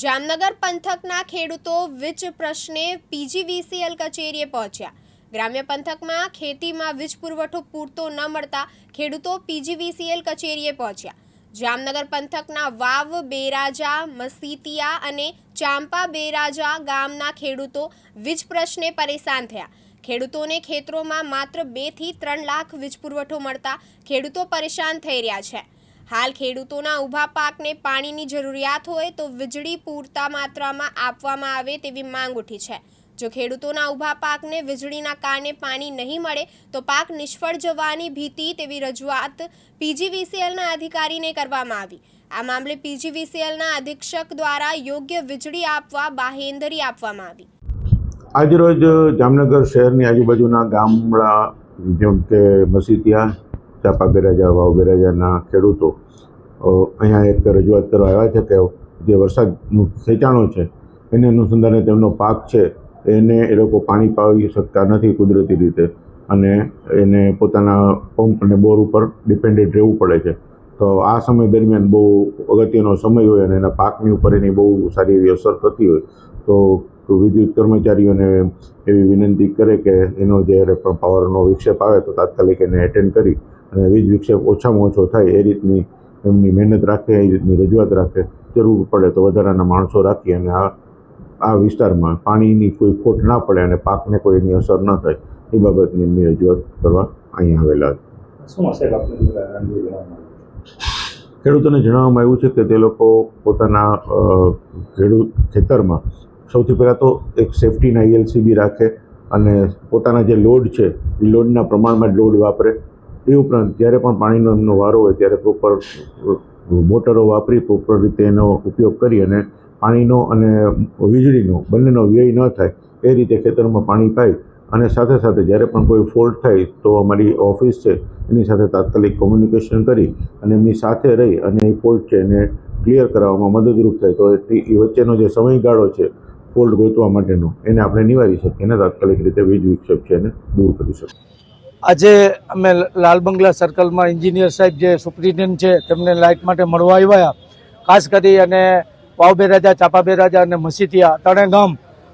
જામનગર પંથકના ખેડૂતો વીજ પ્રશ્ને પીજીવીસીએલ કચેરીએ પહોંચ્યા. ગ્રામ્ય પંથકમાં ખેતીમાં વીજ પુરવઠો પૂરતો ન મળતા ખેડૂતો પીજીવીસીએલ કચેરીએ પહોંચ્યા. જામનગર પંથકના વાવ, બેરાજા, મસીતિયા અને ચાંપા બેરાજા ગામના ખેડૂતો વીજ પ્રશ્ને પરેશાન થયા. ખેડૂતોને ખેતરોમાં માત્ર બેથી ત્રણ લાખ વીજ પુરવઠો મળતા ખેડૂતો પરેશાન થઈ રહ્યા છે. હાલ ખેડૂતોના ઊભા પાકને પાણીની જરૂરિયાત હોય તો વીજળી પૂરતા માત્રામાં આપવામાં આવે તેવી માંગ ઉઠી છે. જો ખેડૂતોના ઊભા પાકને વીજળીના કારણે પાણી નહીં મળે, તો પાક નિષ્ફળ જવાની ભીતિ તેવી રજૂઆત પીજીવીસીએલના અધિકારીને કરવામાં આવી. આ મામલે પીજીવીસીએલના અધિક્ષક દ્વારા યોગ્ય વીજળી આપવા બાહેંધરી આપવામાં આવી. આજરોજ જામનગર શહેરની આજુબાજુના ગામડા જેમ કે મસીતિયા ચાપા બેરાજા, વાવ બેરાજાના ખેડૂતો અહીંયા એક રજૂઆત કરવા આવ્યા છે કે જે વરસાદનું ખેંચાણો છે, એને અનુસંધાને તેમનો પાક છે, એને એ લોકો પાણી પાવી શકતા નથી કુદરતી રીતે અને એને પોતાના પંપ અને બોર ઉપર ડિપેન્ડેડ રહેવું પડે છે. તો આ સમય દરમિયાન બહુ અગત્યનો સમય હોય અને એના પાકની ઉપર એની બહુ સારી એવી અસર થતી હોય. તો વિદ્યુત કર્મચારીઓને એવી વિનંતી કરે કે એનો જ્યારે પણ પાવરનો વિક્ષેપ આવે તો તાત્કાલિક એને એટેન્ડ કરી અને વીજ વિક્ષેપ ઓછામાં ઓછો થાય એ રીતની એમની મહેનત રાખે એ રીતની રજૂઆત રાખે. જરૂર પડે તો વધારાના માણસો રાખી અને આ આ વિસ્તારમાં પાણીની કોઈ ખોટ ના પડે અને પાકને કોઈ એની અસર ન થાય. એ બાબતની એમની રજૂઆત કરવા અહીંયા આવેલા ખેડૂતોને જણાવવામાં આવ્યું છે કે તે લોકો પોતાના ખેડૂત ખેતરમાં સૌથી પહેલાં તો એક સેફટીના એલસીબી રાખે અને પોતાના જે લોડ છે, એ લોડના પ્રમાણમાં લોડ વાપરે. એ ઉપરાંત જ્યારે પણ પાણીનો એમનો વારો હોય, ત્યારે પ્રોપર મોટરો વાપરી પ્રોપર રીતે એનો ઉપયોગ કરી અને પાણીનો અને વીજળીનો, બંનેનો વ્યય ન થાય, એ રીતે ખેતરમાં પાણી પાઈ અને સાથે સાથે જ્યારે પણ કોઈ ફોલ્ટ થાય તો અમારી ઓફિસ છે, એની સાથે તાત્કાલિક કોમ્યુનિકેશન કરી અને એમની સાથે રહી અને એ ફોલ્ટ છે એને ક્લિયર કરાવવામાં મદદરૂપ થાય. તો એ વચ્ચેનો જે સમયગાળો છે ફોલ્ટ ગોતવા માટેનો એને આપણે નિવારી શકીએ. અને તાત્કાલિક રીતે વીજ વિક્ષેપ છે એને દૂર કરી શકીએ. આજે અમે લાલ બંગલા સર્કલમાં એન્જિનિયર સાહેબ જે સુપ્રિન્ટેન્ડન્ટ છે, તેમને લાઇટ માટે મળવા આવ્યા. ખાસ કરી અને વાવ બેરાજા ચાપા બેરાજા અને મસીતિયા ત્રણે ગામ,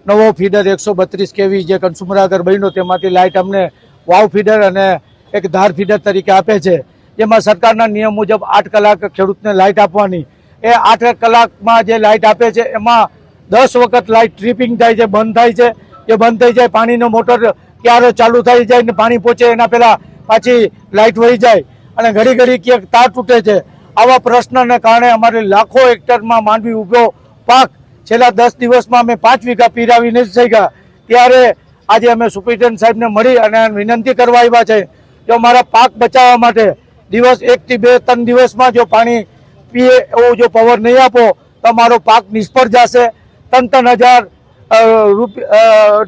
નવો ફીડર એકસો બત્રીસ કેવી જે કન્સ્યુમર આગળ બન્યો, તેમાંથી લાઇટ અમને વાવ ફીડર અને એક ધાર ફીડર તરીકે આપે છે. જેમાં સરકારના નિયમ મુજબ આઠ કલાક ખેડૂતને લાઇટ આપવાની. એ આઠ કલાકમાં જે લાઇટ આપે છે, એમાં દસ વખત લાઇટ ટ્રીપિંગ થાય છે, બંધ થાય છે. એ બંધ થઈ જાય, પાણીનો મોટર ક્યારે ચાલુ થઈ જાય ને પાણી પહોંચે એના પહેલાં પાછી લાઇટ વહી જાય. અને ઘડી ઘડી ક્યાંક તાર તૂટે છે. આવા પ્રશ્નને કારણે અમારે લાખો હેક્ટરમાં માંડવી ઊભો પાક છેલ્લા દસ દિવસમાં અમે પાંચ વીઘા પીરાવી નથી શક્યા. ત્યારે આજે અમે સુપ્રિન્ટેન્ડન્ટ સાહેબને મળી અને વિનંતી કરવા આવ્યા છે, જો મારા પાક બચાવવા માટે દિવસ એકથી બે, ત્રણ દિવસમાં જો પાણી પીએ એવો જો પાવર નહીં આપો, તો મારો પાક નિષ્ફળ જશે. ત્રણ ત્રણ હજાર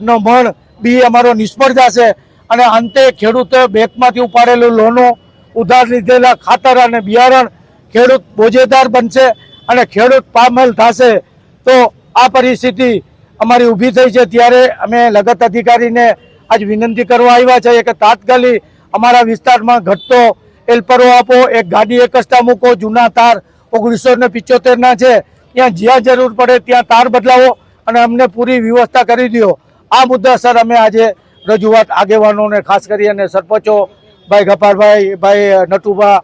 નો મણ બી અમારો નિષ્ફળ જશે. અને અંતે ખેડૂતો બેંકમાંથી ઉપાડેલું લોનો ઉધાર લીધેલા ખાતર અને બિયારણ ખેડૂત બોજેદાર બનશે અને ખેડૂત પામેલ થશે. તો આ પરિસ્થિતિ અમારી ઊભી થઈ છે. ત્યારે અમે લગત અધિકારીને આજ વિનંતી કરવા આવ્યા છે કે તાત્કાલિક અમારા વિસ્તારમાં ઘટતો એલ્પરો આપો. એક ગાડી એકસ્ટા મૂકો. જૂના તાર ઓગણીસો ને પિચોતેરના છે. ત્યાં જ્યાં જરૂર પડે ત્યાં તાર બદલાવો અને અમને પૂરી વ્યવસ્થા કરી દો આ મુદ્દા સર અમે આજે રજૂઆત આગેવાનોને ખાસ કરી અને સરપંચો ભાઈ ગપારભાઈ ભાઈ નટુભા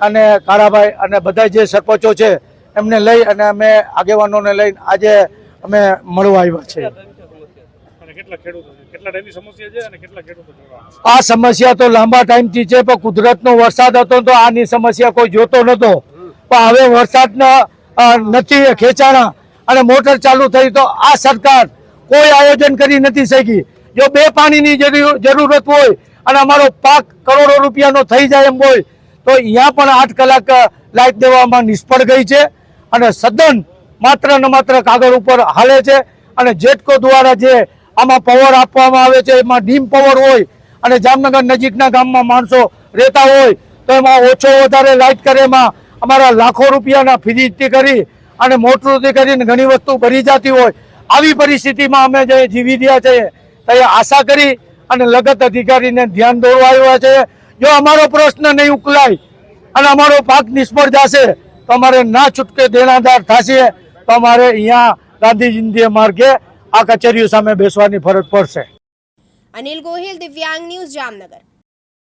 અને કાળાભાઈ અને બધા જે સરપંચો છે એમને લઈ અને અમે આગેવાનોને લઈને આજે અમે મળવા આવ્યા છે? આ સમસ્યા તો લાંબા ટાઈમથી છે પણ કુદરતનો વરસાદ હતો તો આની સમસ્યા કોઈ જોતો નતો. પણ હવે વરસાદના નથી ખેંચાણા. અને મોટર ચાલુ થઈ તો આ સરકાર કોઈ આયોજન કરી નથી શકી. જો બે પાણીની જરૂ- જરૂરત હોય અને અમારો પાક કરોડો રૂપિયાનો થઈ જાય એમ હોય, તો અહીંયા પણ આઠ કલાક લાઇટ દેવામાં નિષ્ફળ ગઈ છે અને સદન માત્ર ને માત્ર કાગળ ઉપર હાલે છે અને જેટકો દ્વારા જે આમાં પાવર આપવામાં આવે છે, એમાં ડીમ પાવર હોય અને જામનગર નજીકના ગામમાં માણસો રહેતા હોય, તો એમાં ઓછો વધારે લાઇટ કરે એમાં અમારા લાખો રૂપિયાના ફિરીથી કરી અને મોટરોથી કરીને ઘણી વસ્તુ ભરી જતી હોય, આવી પરિસ્થિતિમાં અમે જે જીવી રહ્યા છીએ, તે આશા કરી અને લગત અધિકારીને ધ્યાન દોરવા છે. જો અમારો પ્રશ્ન નહીં ઉકલાય અને અમારો પાક નિષ્ફળ જશે, તો અમારે ના છૂટકે દેણાદાર થશે, તો અમારે અહીંયા ગાંધીજી માર્ગે આ કચેરીઓ સામે બેસવાની ફરજ પડશે. અનિલ ગોહિલ, દિવ્યાંગ ન્યૂઝ જામનગર.